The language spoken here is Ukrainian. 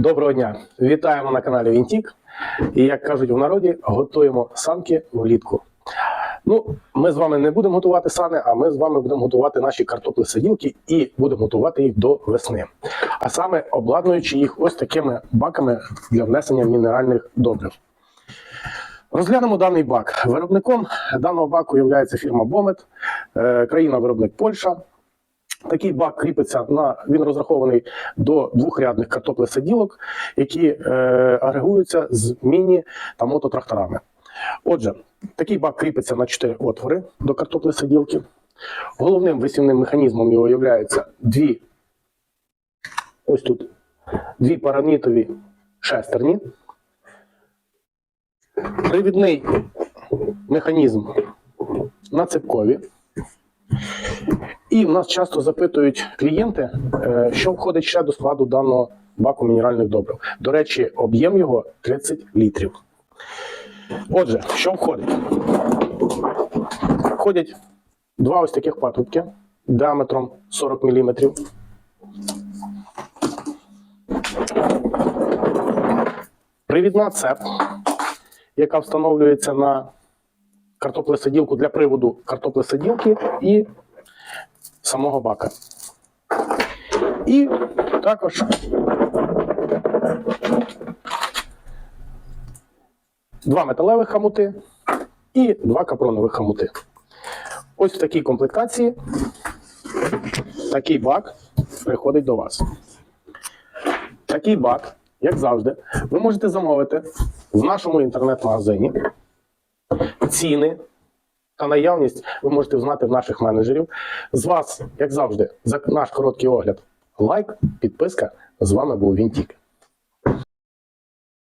Доброго дня! Вітаємо на каналі Вінтік. І як кажуть в народі, готуємо санки влітку. Ну, ми з вами не будемо готувати сани, а ми з вами будемо готувати наші картопли сиділки і будемо готувати їх до весни. А саме обладнуючи їх ось такими баками для внесення мінеральних добрив. Розглянемо даний бак. Виробником даного баку є фірма Бомет, е, країна-виробник Польща. Такий бак кріпиться на він розрахований до двохрядних картоплесаділок, які е, агрегуються з міні та мототракторами. Отже, такий бак кріпиться на 4 отвори до картоплесаділки. Головним висівним механізмом його є дві ось тут дві паранітові шестерні. Привідний механізм на цепкові. І в нас часто запитують клієнти, е, що входить ще до складу даного баку мінеральних добрив. До речі, об'єм його 30 літрів. Отже, що входить? Входять два ось таких патрубки діаметром 40 мм. Привідна цеп, яка встановлюється на картоплесаділку для приводу картоплесаділки і самого бака. І також два металевих хамути і два капронових хамути. Ось в такій комплектації такий бак приходить до вас. Такий бак, як завжди, ви можете замовити в нашому інтернет-магазині ціни та наявність ви можете знати в наших менеджерів. З вас, як завжди, за наш короткий огляд. Лайк, підписка. З вами був Вінтік.